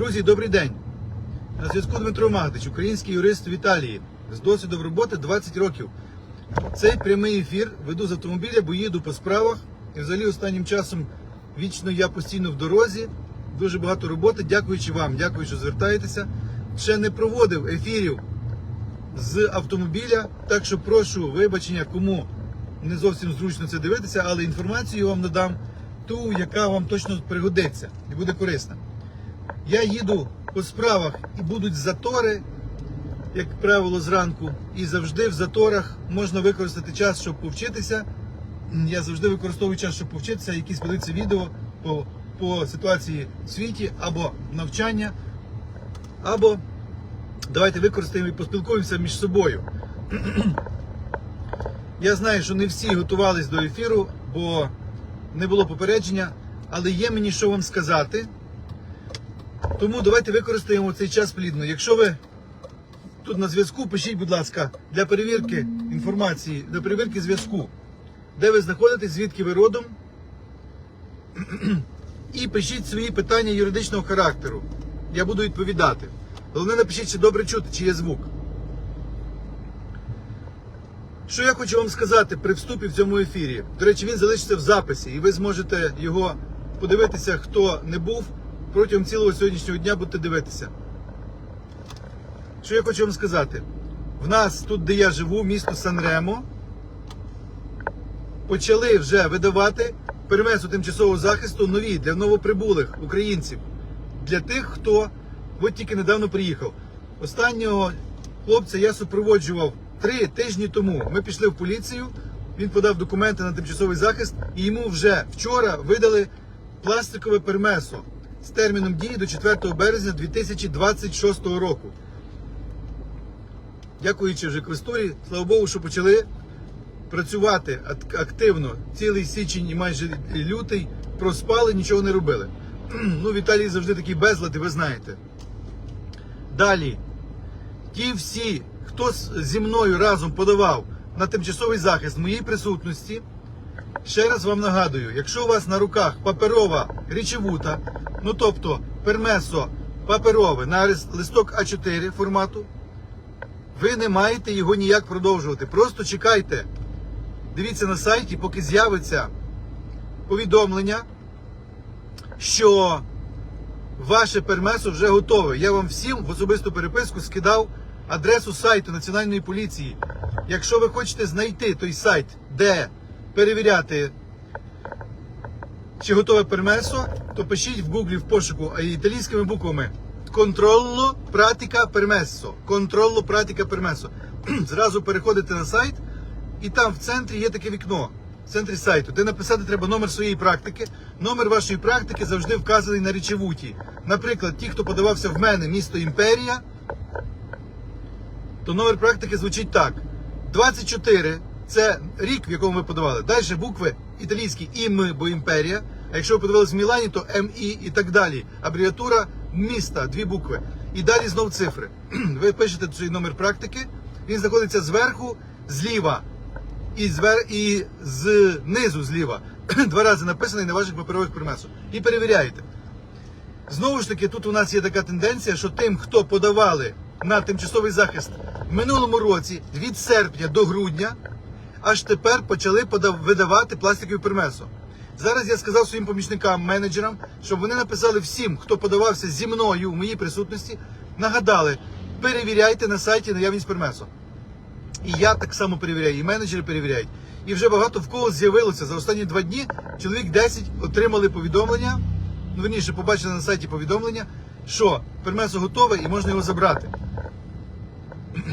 Друзі, добрий день. На зв'язку Дмитро Магдич, український юрист в Італії з досвідом роботи 20 років. Цей прямий ефір веду з автомобіля, бо їду по справах. І взагалі останнім часом вічно я постійно в дорозі. Дуже багато роботи. Дякуючи вам, дякую, що звертаєтеся. Ще не проводив ефірів з автомобіля, так що прошу вибачення, кому не зовсім зручно це дивитися, але інформацію вам надам ту, яка вам точно пригодиться і буде корисна. Я їду по справах і будуть затори, як правило, зранку. І завжди в заторах можна використати час, щоб повчитися. Я завжди використовую час, щоб повчитися, якісь подивитися відео по, по ситуації в світі, або навчання, або давайте використаємо і поспілкуємося між собою. Я знаю, що не всі готувались до ефіру, бо не було попередження, але є мені що вам сказати. Тому давайте використаємо цей час плідно. Якщо ви тут на зв'язку, пишіть, будь ласка, для перевірки інформації, для перевірки зв'язку, де ви знаходитесь, звідки ви родом. І пишіть свої питання юридичного характеру. Я буду відповідати. Головне, напишіть, чи добре чути, чи є звук. Що я хочу вам сказати при вступі в цьому ефірі? До речі, він залишиться в записі, і ви зможете його подивитися, хто не був протягом цілого сьогоднішнього дня будете дивитися. Що я хочу вам сказати? В нас тут, де я живу, місто Санремо, почали вже видавати перемесу тимчасового захисту нові для новоприбулих українців, для тих, хто от тільки недавно приїхав. Останнього хлопця я супроводжував три тижні тому. Ми пішли в поліцію, він подав документи на тимчасовий захист, і йому вже вчора видали пластикове пермесо з терміном дії до 4 березня 2026 року. Дякуючи вже квестурі, слава Богу, що почали працювати активно. Цілий січень і майже лютий проспали, нічого не робили. Ну, в Італії завжди такий безлад, і ви знаєте. Далі, ті всі, хто зі мною разом подавав на тимчасовий захист моїй присутності, ще раз вам нагадую, якщо у вас на руках паперова річевута, ну тобто пермесо паперове на листок А4 формату, ви не маєте його ніяк продовжувати. Просто чекайте. Дивіться на сайті, поки з'явиться повідомлення, що ваше пермесо вже готове. Я вам всім в особисту переписку скидав адресу сайту Національної поліції. Якщо ви хочете знайти той сайт, де перевіряти, чи готове пермесо, то пишіть в гуглі в пошуку італійськими буквами Controllo pratica permesso. Controllo pratica permesso. Зразу переходите на сайт, і там в центрі є таке вікно. В центрі сайту, де написати треба номер своєї практики. Номер вашої практики завжди вказаний на речевуті. Наприклад, ті, хто подавався в мене, місто Імперія, то номер практики звучить так: 24 це рік, в якому ви подавали. Далі букви італійські ІМ, бо імперія. А якщо ви подавалися в Мілані, то МІ і так далі. Абревіатура міста, дві букви. І далі знов цифри. Ви пишете цей номер практики, він знаходиться зверху, зліва і, звер... і знизу зліва. Два рази написаний на ваших паперових примесах. І перевіряєте. Знову ж таки, тут у нас є така тенденція, що тим, хто подавали на тимчасовий захист в минулому році від серпня до грудня, аж тепер почали видавати пластикові пермесо. Зараз я сказав своїм помічникам, менеджерам, щоб вони написали всім, хто подавався зі мною в моїй присутності, нагадали, перевіряйте на сайті наявність пермесо. І я так само перевіряю, і менеджери перевіряють. І вже багато в кого з'явилося за останні два дні. Чоловік 10 отримали повідомлення. Ну, верніше, побачили на сайті повідомлення, що пермесо готове і можна його забрати.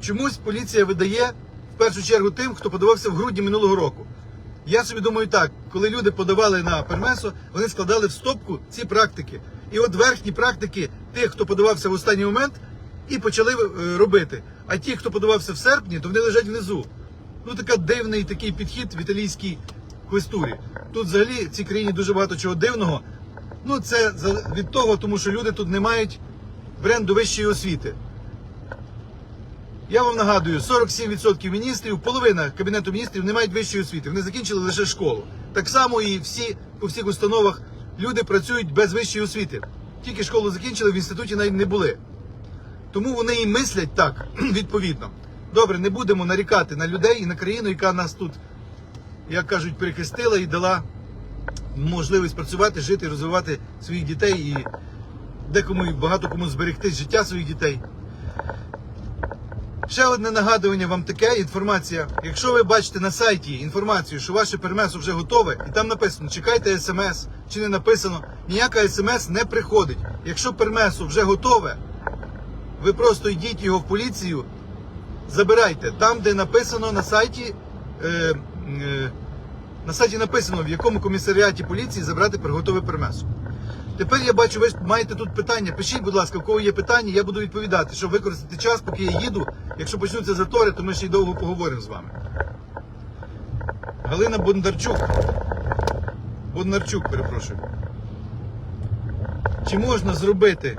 Чомусь поліція видає першу чергу тим, хто подавався в грудні минулого року. Я собі думаю так, коли люди подавали на пермесо, вони складали в стопку ці практики. І от верхні практики тих, хто подавався в останній момент, і почали е, робити. А ті, хто подавався в серпні, то вони лежать внизу. Ну така дивний такий підхід в італійській квестурі. Тут взагалі в цій країні дуже багато чого дивного. Ну це від того, тому що люди тут не мають бренду вищої освіти. Я вам нагадую, 47% міністрів, половина кабінету міністрів не мають вищої освіти. Вони закінчили лише школу. Так само і всі по всіх установах люди працюють без вищої освіти. тільки школу закінчили, в інституті навіть не були. Тому вони і мислять так, відповідно. Добре, не будемо нарікати на людей і на країну, яка нас тут, як кажуть, перехрестила і дала можливість працювати, жити, розвивати своїх дітей і декому і багато кому зберегти життя своїх дітей. Ще одне нагадування вам таке інформація. Якщо ви бачите на сайті інформацію, що ваше пермесо вже готове, і там написано чекайте смс чи не написано, ніяка смс не приходить. Якщо пермесо вже готове, ви просто йдіть його в поліцію, забирайте. Там, де написано на сайті, е, е, на сайті написано, в якому комісаріаті поліції забрати приготове пермесо. Тепер я бачу, ви маєте тут питання. Пишіть, будь ласка, у кого є питання, я буду відповідати, щоб використати час, поки я їду. Якщо почнуться затори, то ми ще й довго поговоримо з вами. Галина Бондарчук. Бондарчук, перепрошую. Чи можна зробити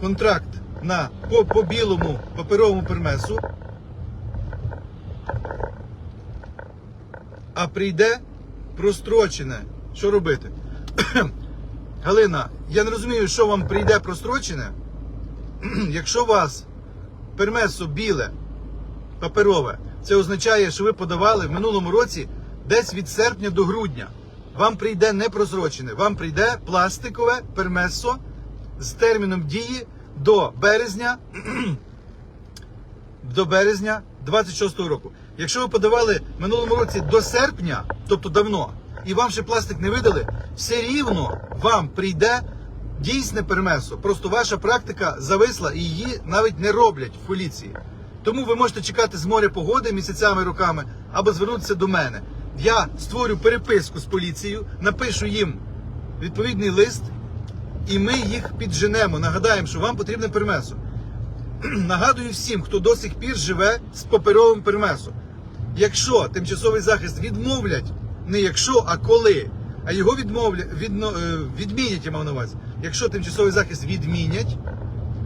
контракт на по білому паперовому пермесу, а прийде прострочене? Що робити? Галина, я не розумію, що вам прийде прострочене. Якщо у вас пермесо біле, паперове, це означає, що ви подавали в минулому році десь від серпня до грудня. Вам прийде не просрочене, вам прийде пластикове пермесо з терміном дії до березня до березня 26-го року. Якщо ви подавали в минулому році до серпня, тобто давно, і вам ще пластик не видали, все рівно вам прийде дійсне пермесо. Просто ваша практика зависла і її навіть не роблять в поліції. Тому ви можете чекати з моря погоди місяцями роками або звернутися до мене. Я створю переписку з поліцією, напишу їм відповідний лист, і ми їх підженемо. Нагадаємо, що вам потрібне пермесо. Нагадую всім, хто до сих пір живе з паперовим пермесом. Якщо тимчасовий захист відмовлять, не якщо, а коли, а його відмовлять, відно, е, відмінять, я мав на увазі. Якщо тимчасовий захист відмінять,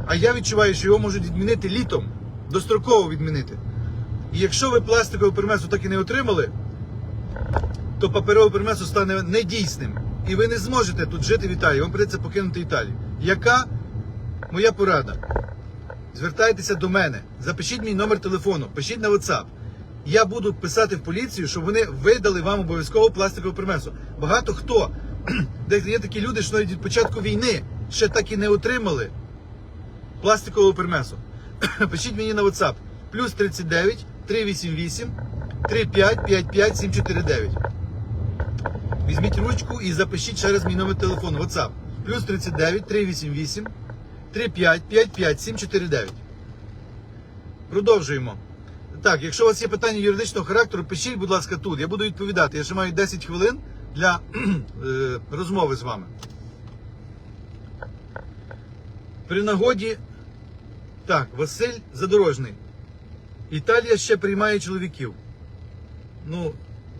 а я відчуваю, що його можуть відмінити літом, достроково відмінити. І якщо ви пластикову пермесу так і не отримали, то паперове пермесо стане недійсним. І ви не зможете тут жити в Італії, вам придеться покинути Італію. Яка моя порада? Звертайтеся до мене, запишіть мій номер телефону, пишіть на WhatsApp. Я буду писати в поліцію, щоб вони видали вам обов'язково пластикову примесу. Багато хто, де є такі люди, що навіть від початку війни ще так і не отримали пластикову примесу. Пишіть мені на WhatsApp плюс 39 388 35 55 749. Візьміть ручку і запишіть ще раз мій номер телефону. WhatsApp плюс 39 388 35 55 749. Продовжуємо. Так, якщо у вас є питання юридичного характеру, пишіть, будь ласка, тут. Я буду відповідати. Я ще маю 10 хвилин для е, розмови з вами. При нагоді. Так, Василь Задорожний. Італія ще приймає чоловіків. Ну,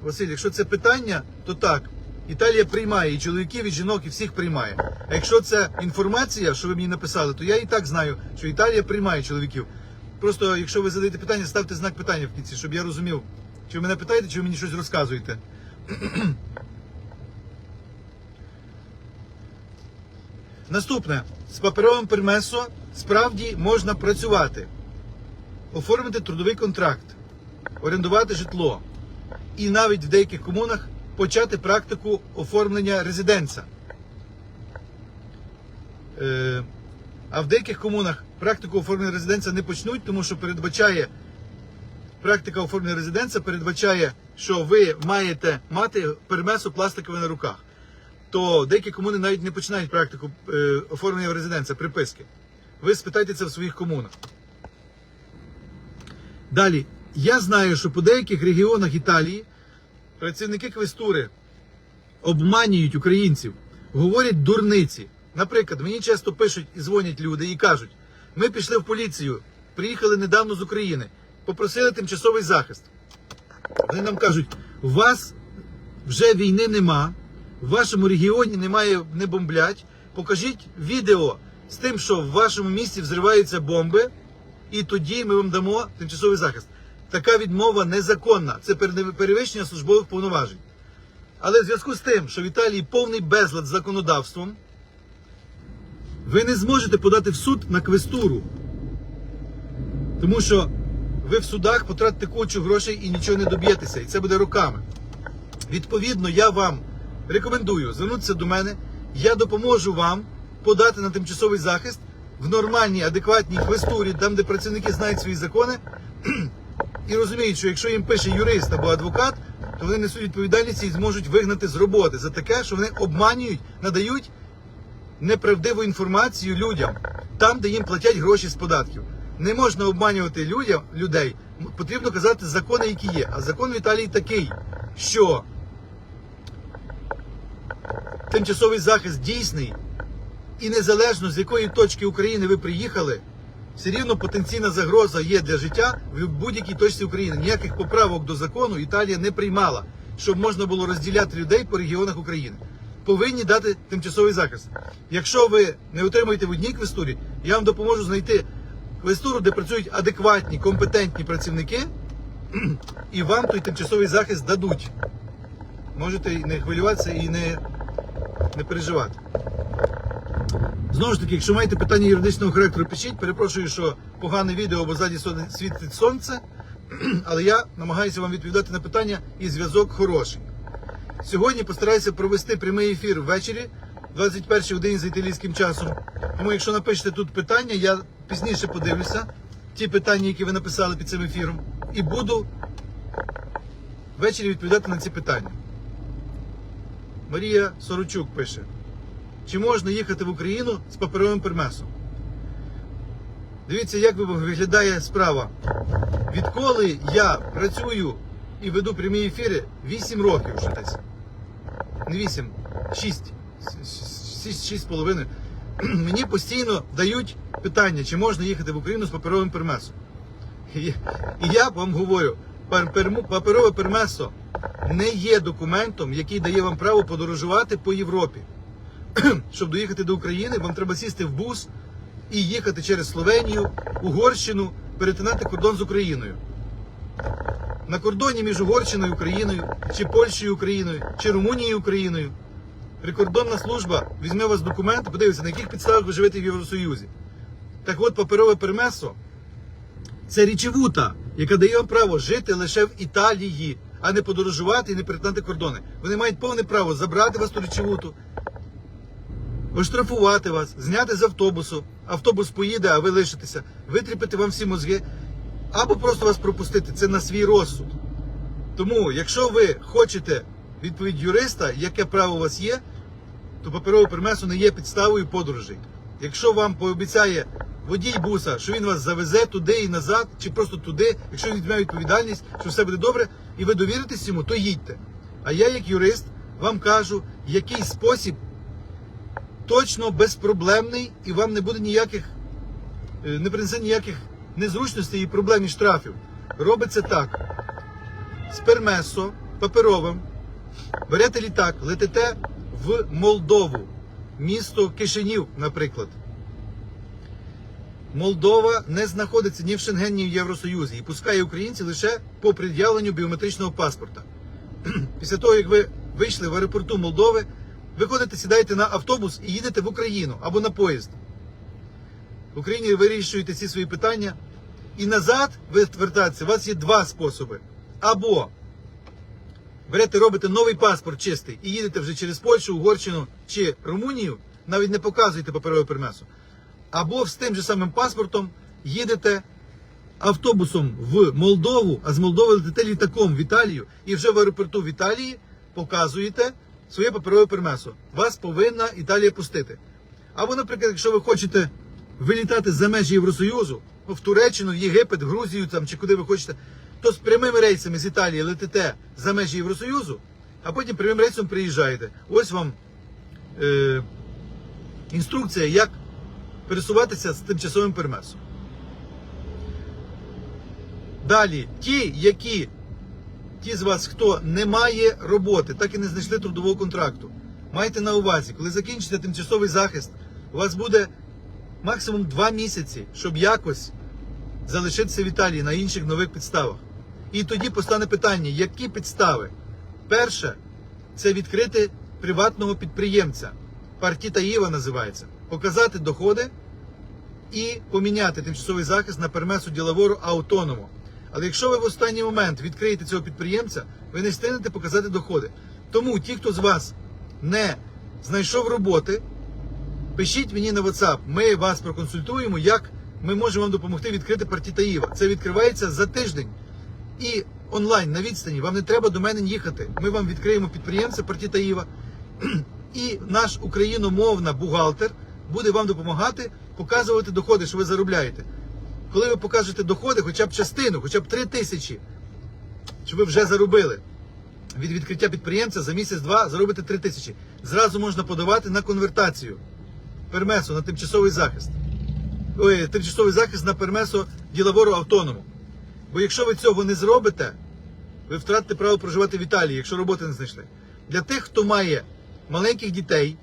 Василь, якщо це питання, то так. Італія приймає і чоловіків, і жінок, і всіх приймає. А якщо це інформація, що ви мені написали, то я і так знаю, що Італія приймає чоловіків. Просто, якщо ви задаєте питання, ставте знак питання в кінці, щоб я розумів, чи ви мене питаєте, чи ви мені щось розказуєте. Наступне. З паперовим пермесо справді можна працювати, оформити трудовий контракт, орендувати житло і навіть в деяких комунах почати практику оформлення резиденця. Е, а в деяких комунах практику оформлення резиденція не почнуть, тому що передбачає практика оформлення резиденція передбачає, що ви маєте мати пермесу пластикове на руках. То деякі комуни навіть не починають практику е, оформлення резиденція, приписки. Ви спитайте це в своїх комунах. Далі, я знаю, що по деяких регіонах Італії працівники квестури обманюють українців, говорять дурниці. Наприклад, мені часто пишуть і дзвонять люди і кажуть: ми пішли в поліцію, приїхали недавно з України, попросили тимчасовий захист. Вони нам кажуть, у вас вже війни нема, в вашому регіоні немає, не бомблять. Покажіть відео з тим, що в вашому місті взриваються бомби, і тоді ми вам дамо тимчасовий захист. Така відмова незаконна. Це перевищення службових повноважень. Але в зв'язку з тим, що в Італії повний безлад з законодавством, ви не зможете подати в суд на квестуру. Тому що ви в судах потратите кучу грошей і нічого не доб'єтеся, і це буде роками. Відповідно, я вам рекомендую звернутися до мене. Я допоможу вам подати на тимчасовий захист в нормальній, адекватній квестурі, там, де працівники знають свої закони, і розуміють, що якщо їм пише юрист або адвокат, то вони несуть відповідальність і зможуть вигнати з роботи за таке, що вони обманюють, надають неправдиву інформацію людям там, де їм платять гроші з податків. Не можна обманювати людям, людей. Потрібно казати закони, які є. А закон в Італії такий, що тимчасовий захист дійсний, і незалежно з якої точки України ви приїхали, все рівно потенційна загроза є для життя в будь-якій точці України. Ніяких поправок до закону Італія не приймала, щоб можна було розділяти людей по регіонах України. Повинні дати тимчасовий захист. Якщо ви не отримуєте в одній квестурі, я вам допоможу знайти квестуру, де працюють адекватні, компетентні працівники, і вам той тимчасовий захист дадуть. Можете не хвилюватися і не, не переживати. Знову ж таки, якщо маєте питання юридичного характеру, пишіть. Перепрошую, що погане відео, бо ззаді світить сонце. Але я намагаюся вам відповідати на питання і зв'язок хороший. Сьогодні постараюся провести прямий ефір ввечері, 21 годині за італійським часом. Тому, якщо напишете тут питання, я пізніше подивлюся ті питання, які ви написали під цим ефіром, і буду ввечері відповідати на ці питання. Марія Сорочук пише. Чи можна їхати в Україну з паперовим пермесом? Дивіться, як виглядає справа. Відколи я працюю і веду прямі ефіри 8 років вже десь. Не 8, 6. 6 з половиною. Мені постійно дають питання, чи можна їхати в Україну з паперовим пермесом. І я вам говорю, паперове пермесо не є документом, який дає вам право подорожувати по Європі щоб доїхати до України, вам треба сісти в бус і їхати через Словенію, Угорщину, перетинати кордон з Україною. На кордоні між Угорщиною і Україною, чи Польщею і Україною, чи Румунією і Україною. Прикордонна служба візьме у вас документи, подивиться, на яких підставах ви живете в Євросоюзі. Так от, паперове пермесо це річевута, яка дає вам право жити лише в Італії, а не подорожувати і не перетинати кордони. Вони мають повне право забрати вас ту річевуту, оштрафувати вас, зняти з автобусу, автобус поїде, а ви лишитеся, витріпати вам всі мозги, або просто вас пропустити. Це на свій розсуд. Тому, якщо ви хочете відповідь юриста, яке право у вас є, то паперове пермесо не є підставою подорожей. Якщо вам пообіцяє водій буса, що він вас завезе туди і назад, чи просто туди, якщо він візьме відповідальність, що все буде добре, і ви довіритесь йому, то їдьте. А я, як юрист, вам кажу, який спосіб точно безпроблемний і вам не буде ніяких, е, не принесе ніяких незручностей і проблем і штрафів. Робиться так. З пермесо паперовим берете літак, летите в Молдову, місто Кишинів, наприклад. Молдова не знаходиться ні в Шенгені, ні в Євросоюзі і пускає українців лише по пред'явленню біометричного паспорта. Після того, як ви вийшли в аеропорту Молдови, виходите, сідаєте на автобус і їдете в Україну або на поїзд. В Україні вирішуєте ці свої питання. І назад ви вертатися, у вас є два способи. Або берете, робите новий паспорт чистий і їдете вже через Польщу, Угорщину чи Румунію, навіть не показуєте паперове пермесо. Або з тим же самим паспортом їдете автобусом в Молдову, а з Молдови летите літаком в Італію, і вже в аеропорту в Італії показуєте своє паперове пермесо. Вас повинна Італія пустити. Або, наприклад, якщо ви хочете вилітати за межі Євросоюзу, в Туреччину, в Єгипет, в Грузію там, чи куди ви хочете, то з прямими рейсами з Італії летите за межі Євросоюзу, а потім прямим рейсом приїжджаєте. Ось вам е, інструкція, як пересуватися з тимчасовим пермесом. Далі, ті, які, ті з вас, хто не має роботи, так і не знайшли трудового контракту, майте на увазі, коли закінчите тимчасовий захист, у вас буде максимум 2 місяці, щоб якось залишитися в Італії на інших нових підставах. І тоді постане питання, які підстави? Перше, це відкрити приватного підприємця. Партіта Іва називається. Показати доходи і поміняти тимчасовий захист на пермесу ділавору аутоному. Але якщо ви в останній момент відкриєте цього підприємця, ви не встигнете показати доходи. Тому ті, хто з вас не знайшов роботи, пишіть мені на WhatsApp. Ми вас проконсультуємо, як ми можемо вам допомогти відкрити партіта Іва. Це відкривається за тиждень. І онлайн на відстані. Вам не треба до мене їхати. Ми вам відкриємо підприємця партіта Іва. І наш україномовна бухгалтер буде вам допомагати показувати доходи, що ви заробляєте. Коли ви покажете доходи, хоча б частину, хоча б 3 тисячі, що ви вже заробили від відкриття підприємця за місяць-два заробите 3 тисячі. Зразу можна подавати на конвертацію пермесу на тимчасовий захист. Ой, тимчасовий захист на пермесо ділавору автоному. Бо якщо ви цього не зробите, ви втратите право проживати в Італії, якщо роботи не знайшли. Для тих, хто має маленьких дітей,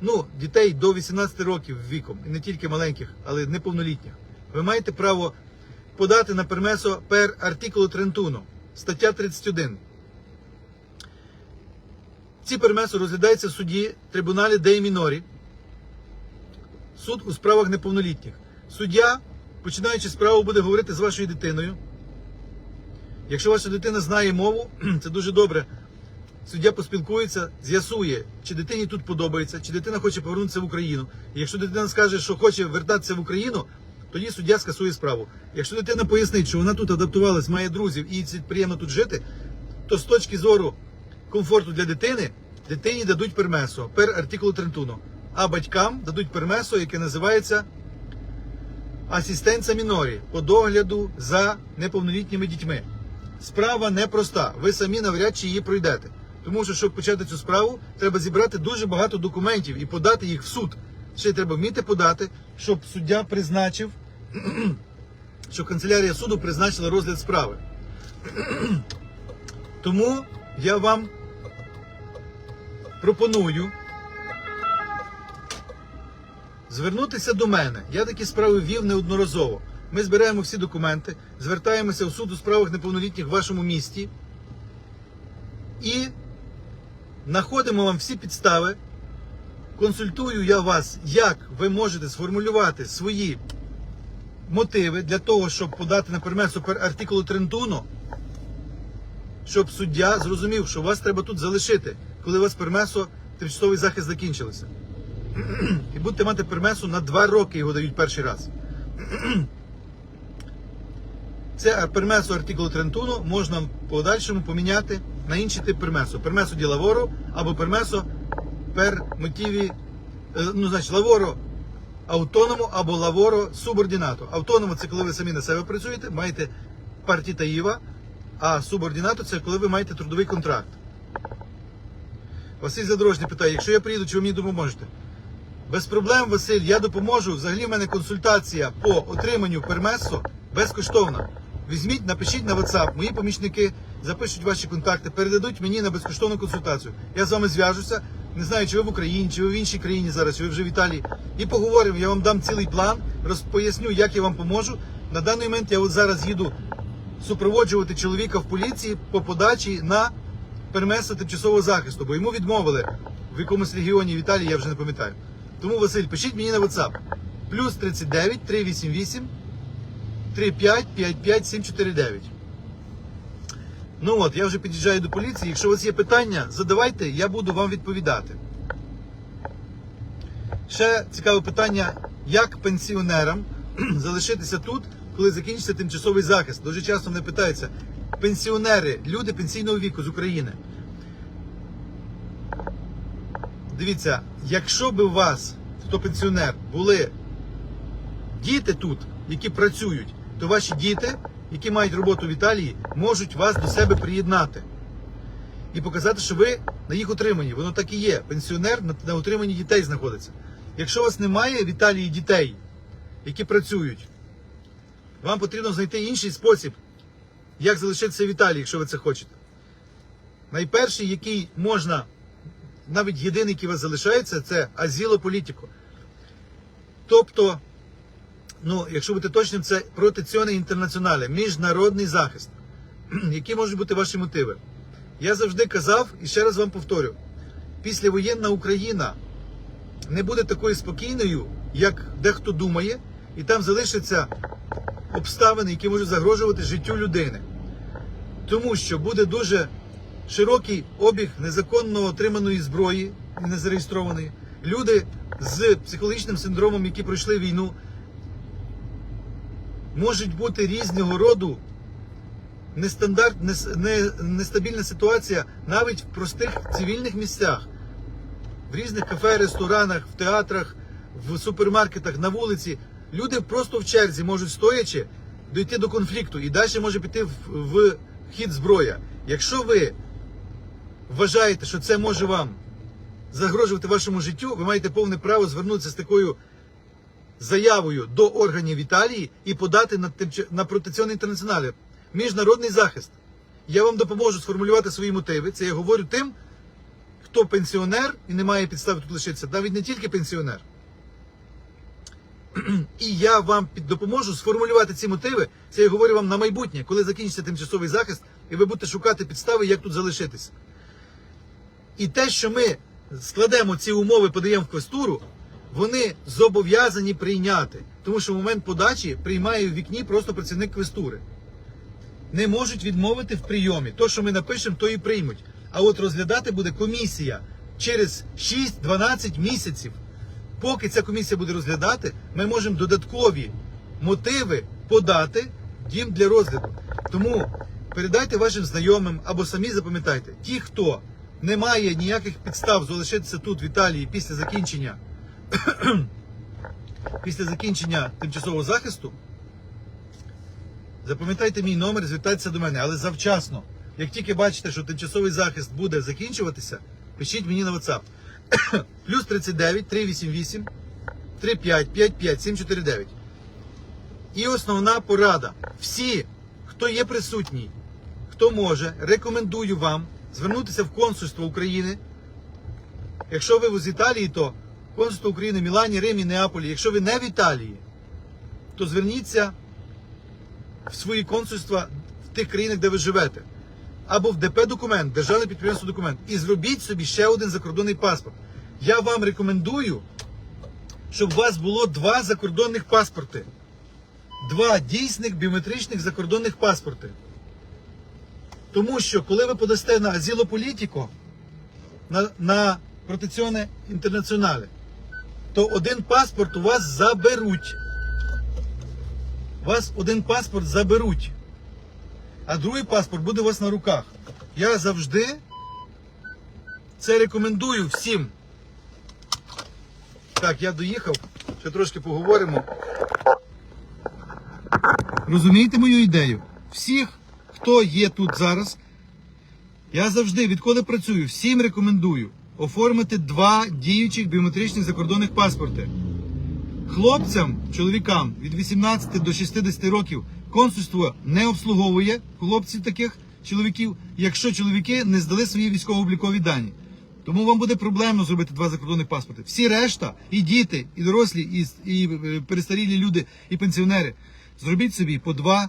ну, дітей до 18 років віком, і не тільки маленьких, але неповнолітніх, ви маєте право подати на пермесо пер артикулу Трентуно, стаття 31. Ці пермесо розглядаються в суді трибуналі Дей Мінорі, суд у справах неповнолітніх. Суддя, починаючи справу, буде говорити з вашою дитиною. Якщо ваша дитина знає мову, це дуже добре. Суддя поспілкується, з'ясує, чи дитині тут подобається, чи дитина хоче повернутися в Україну. І якщо дитина скаже, що хоче вертатися в Україну, тоді суддя скасує справу. Якщо дитина пояснить, що вона тут адаптувалась, має друзів і це приємно тут жити, то з точки зору комфорту для дитини, дитині дадуть пермесо, пер артикулу Трентуно, а батькам дадуть пермесо, яке називається асистенця мінорі по догляду за неповнолітніми дітьми. Справа непроста. Ви самі навряд чи її пройдете. Тому що, щоб почати цю справу, треба зібрати дуже багато документів і подати їх в суд. Ще треба вміти подати, щоб суддя призначив, щоб канцелярія суду призначила розгляд справи. Тому я вам пропоную звернутися до мене. Я такі справи вів неодноразово. Ми збираємо всі документи, звертаємося в суд у справах неповнолітніх в вашому місті і знаходимо вам всі підстави. Консультую я вас, як ви можете сформулювати свої мотиви для того, щоб подати на пер артикулу Трентуно, щоб суддя зрозумів, що вас треба тут залишити, коли у вас пермесо тимчасовий захист закінчилося. І будете мати пермесу на два роки його дають перший раз. Це пермесо артикулу Трентуно можна в подальшому поміняти на інший тип пермесо. Пермесо ді лаворо або пермесо пер мотиві, е, ну, значить, лаворо автономо або лаворо субординато. Автономо це коли ви самі на себе працюєте, маєте партіта Іва, а субординато це коли ви маєте трудовий контракт. Василь Задорожний питає, якщо я приїду, чи ви мені допоможете? Без проблем, Василь, я допоможу. Взагалі в мене консультація по отриманню пермесо безкоштовна. Візьміть, напишіть на WhatsApp, мої помічники запишуть ваші контакти, передадуть мені на безкоштовну консультацію. Я з вами зв'яжуся. Не знаю, чи ви в Україні, чи ви в іншій країні зараз, чи ви вже в Італії. І поговоримо. Я вам дам цілий план, розпоясню, як я вам поможу. На даний момент я от зараз їду супроводжувати чоловіка в поліції по подачі на пермесо тимчасового захисту, бо йому відмовили в якомусь регіоні в Італії, я вже не пам'ятаю. Тому, Василь, пишіть мені на WhatsApp. Плюс 39 388 35 55 749. Ну от, я вже під'їжджаю до поліції. Якщо у вас є питання, задавайте, я буду вам відповідати. Ще цікаве питання, як пенсіонерам залишитися тут, коли закінчиться тимчасовий захист. Дуже часто мене питаються пенсіонери, люди пенсійного віку з України. Дивіться, якщо б у вас, хто пенсіонер, були діти тут, які працюють, то ваші діти, які мають роботу в Італії, можуть вас до себе приєднати і показати, що ви на їх утриманні. Воно так і є. Пенсіонер на утриманні дітей знаходиться. Якщо у вас немає в Італії дітей, які працюють, вам потрібно знайти інший спосіб, як залишитися в Італії, якщо ви це хочете. Найперший, який можна, навіть єдиний, який у вас залишається, це азіло політико. Тобто, ну, якщо бути точним, це протеціоне інтернаціонале, міжнародний захист. Які можуть бути ваші мотиви? Я завжди казав і ще раз вам повторю: післявоєнна Україна не буде такою спокійною, як дехто думає, і там залишаться обставини, які можуть загрожувати життю людини. Тому що буде дуже широкий обіг незаконно отриманої зброї і незареєстрованої. Люди з психологічним синдромом, які пройшли війну, можуть бути різного роду нестандарт, нестабільна ситуація навіть в простих цивільних місцях, в різних кафе, ресторанах, в театрах, в супермаркетах, на вулиці. Люди просто в черзі можуть стоячи дійти до конфлікту і далі може піти в, в хід зброя. Якщо ви вважаєте, що це може вам загрожувати вашому життю, ви маєте повне право звернутися з такою заявою до органів Італії і подати на, на протекціонний інтернаціоналі. Міжнародний захист. Я вам допоможу сформулювати свої мотиви. Це я говорю тим, хто пенсіонер і не має підстави тут лишитися, навіть не тільки пенсіонер. І я вам допоможу сформулювати ці мотиви. Це я говорю вам на майбутнє, коли закінчиться тимчасовий захист, і ви будете шукати підстави, як тут залишитися. І те, що ми складемо ці умови, подаємо в квестуру, вони зобов'язані прийняти. Тому що в момент подачі приймає в вікні просто працівник квестури. Не можуть відмовити в прийомі. То, що ми напишемо, то і приймуть. А от розглядати буде комісія через 6-12 місяців. Поки ця комісія буде розглядати, ми можемо додаткові мотиви подати їм для розгляду. Тому передайте вашим знайомим або самі запам'ятайте, ті, хто не має ніяких підстав залишитися тут в Італії після закінчення після закінчення тимчасового захисту, запам'ятайте мій номер, звертайтеся до мене, але завчасно. Як тільки бачите, що тимчасовий захист буде закінчуватися, пишіть мені на WhatsApp. Плюс 39 388 35 55 749. І основна порада. Всі, хто є присутній, хто може, рекомендую вам звернутися в консульство України. Якщо ви з Італії, то консульство України Мілані, Римі, Неаполі. Якщо ви не в Італії, то зверніться в свої консульства в тих країнах, де ви живете. Або в ДП документ, державне підприємство документ. І зробіть собі ще один закордонний паспорт. Я вам рекомендую, щоб у вас було два закордонних паспорти. Два дійсних біометричних закордонних паспорти. Тому що, коли ви подасте на азілополітико, на, на протеціоне інтернаціонале, то один паспорт у вас заберуть. Вас один паспорт заберуть. А другий паспорт буде у вас на руках. Я завжди це рекомендую всім. Так, я доїхав. Ще трошки поговоримо. Розумієте мою ідею? Всіх, хто є тут зараз, я завжди, відколи працюю, всім рекомендую оформити два діючих біометричних закордонних паспорти. Хлопцям, чоловікам від 18 до 60 років консульство не обслуговує хлопців таких чоловіків, якщо чоловіки не здали свої військово-облікові дані. Тому вам буде проблемно зробити два закордонних паспорти. Всі решта, і діти, і дорослі, і, і е, перестарілі люди, і пенсіонери, зробіть собі по два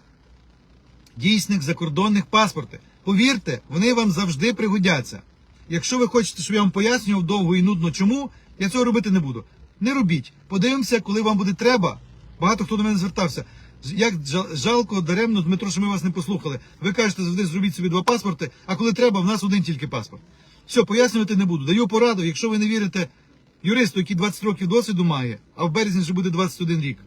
дійсних закордонних паспорти. Повірте, вони вам завжди пригодяться. Якщо ви хочете, щоб я вам пояснював довго і нудно чому, я цього робити не буду. Не робіть. Подивимося, коли вам буде треба. Багато хто до мене звертався. Як жалко, даремно, Дмитро, що ми вас не послухали. Ви кажете, завжди зробіть собі два паспорти, а коли треба, в нас один тільки паспорт. Все, пояснювати не буду. Даю пораду, якщо ви не вірите юристу, який 20 років досвіду має, а в березні вже буде 21 рік.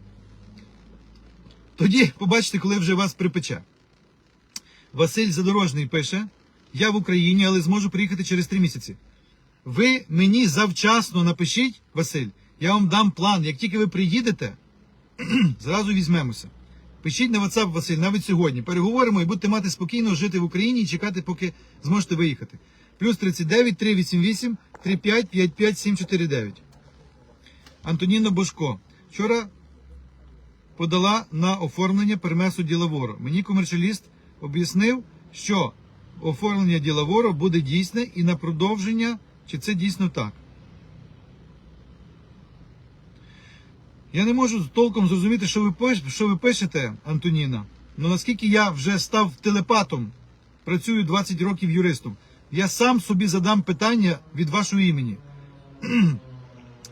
Тоді побачите, коли вже вас припече. Василь Задорожний пише: Я в Україні, але зможу приїхати через 3 місяці. Ви мені завчасно напишіть, Василь, я вам дам план. Як тільки ви приїдете, зразу візьмемося. Пишіть на WhatsApp, Василь, навіть сьогодні. Переговоримо і будете мати спокійно жити в Україні і чекати, поки зможете виїхати. Плюс 39 388 35 55 749. Антоніна Бошко. Вчора подала на оформлення пермесу ділавору. Мені комерціаліст об'яснив, що оформлення ділавору буде дійсне і на продовження, чи це дійсно так. Я не можу толком зрозуміти, що ви, що ви пишете, Антоніна. Ну наскільки я вже став телепатом, працюю 20 років юристом, я сам собі задам питання від вашого імені.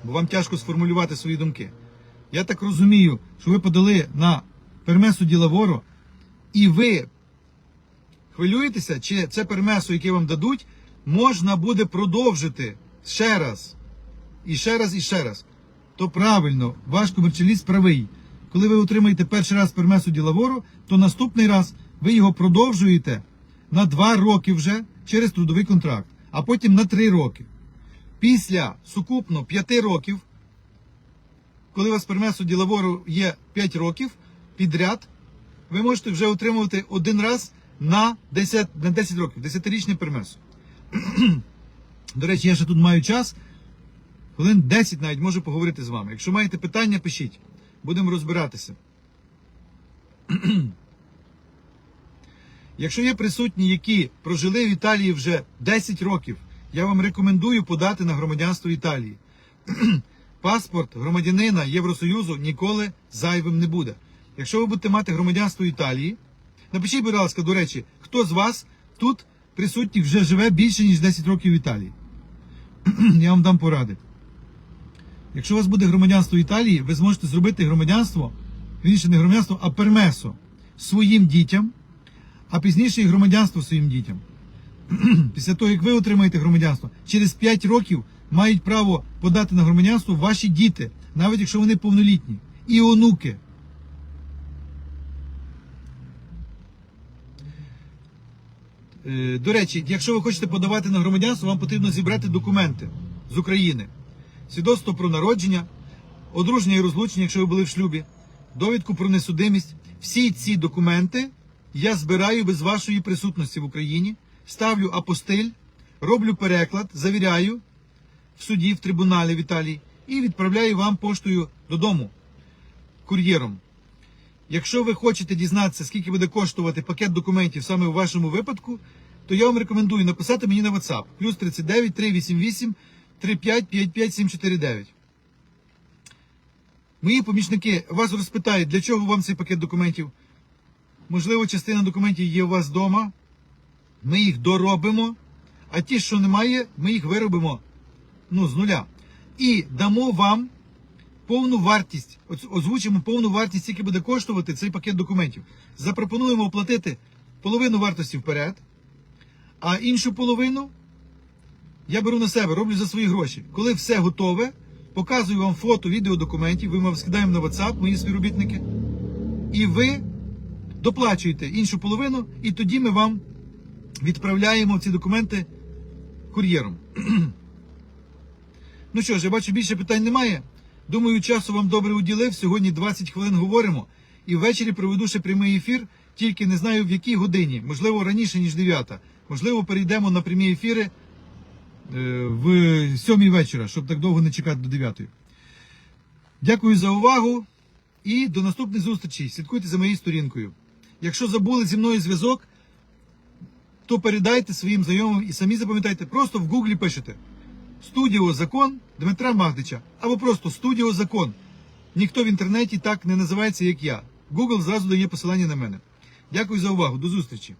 бо вам тяжко сформулювати свої думки. Я так розумію, що ви подали на пермесу ділавору, і ви хвилюєтеся, чи це пермесо, яке вам дадуть, можна буде продовжити ще раз. І ще раз, і ще раз. То правильно, ваш комерціаліст правий. Коли ви отримаєте перший раз пермесу ділавору, то наступний раз ви його продовжуєте на 2 роки вже через трудовий контракт, а потім на 3 роки. Після сукупно 5 років, коли у вас пермесу ділавору є 5 років підряд, ви можете вже отримувати один раз на 10, на 10 років, 10-річний пермесу. До речі, я ще тут маю час. Хвилин 10 навіть можу поговорити з вами. Якщо маєте питання, пишіть. Будемо розбиратися. Якщо є присутні, які прожили в Італії вже 10 років, я вам рекомендую подати на громадянство Італії. Паспорт громадянина Євросоюзу ніколи зайвим не буде. Якщо ви будете мати громадянство Італії, напишіть, будь ласка, до речі, хто з вас тут присутніх вже живе більше, ніж 10 років в Італії. Я вам дам поради. Якщо у вас буде громадянство Італії, ви зможете зробити громадянство, вірніше не громадянство, а пермесо своїм дітям, а пізніше і громадянство своїм дітям. Після того, як ви отримаєте громадянство, через 5 років мають право подати на громадянство ваші діти, навіть якщо вони повнолітні, і онуки. До речі, якщо ви хочете подавати на громадянство, вам потрібно зібрати документи з України. Свідоцтво про народження, одруження і розлучення, якщо ви були в шлюбі, довідку про несудимість. Всі ці документи я збираю без вашої присутності в Україні, ставлю апостиль, роблю переклад, завіряю в суді, в трибуналі в Італії і відправляю вам поштою додому кур'єром. Якщо ви хочете дізнатися, скільки буде коштувати пакет документів саме у вашому випадку, то я вам рекомендую написати мені на WhatsApp плюс 39 388 35 55 749. Мої помічники вас розпитають, для чого вам цей пакет документів. Можливо, частина документів є у вас вдома. Ми їх доробимо, а ті, що немає, ми їх виробимо ну, з нуля. І дамо вам повну вартість, озвучимо повну вартість, скільки буде коштувати цей пакет документів. Запропонуємо оплатити половину вартості вперед, а іншу половину я беру на себе, роблю за свої гроші. Коли все готове, показую вам фото, відео документів, ми вам скидаємо на WhatsApp, мої співробітники, і ви доплачуєте іншу половину, і тоді ми вам відправляємо ці документи кур'єром. Ну що ж, я бачу, більше питань немає. Думаю, часу вам добре уділив. Сьогодні 20 хвилин говоримо. І ввечері проведу ще прямий ефір, тільки не знаю в якій годині. Можливо, раніше, ніж 9. Можливо, перейдемо на прямі ефіри е, в 7 вечора, щоб так довго не чекати до 9. Дякую за увагу і до наступних зустрічей. Слідкуйте за моєю сторінкою. Якщо забули зі мною зв'язок, то передайте своїм знайомим і самі запам'ятайте, просто в гуглі пишете Студіо Закон Дмитра Магдича або просто Студіо Закон. Ніхто в інтернеті так не називається, як я. Google зразу дає посилання на мене. Дякую за увагу. До зустрічі.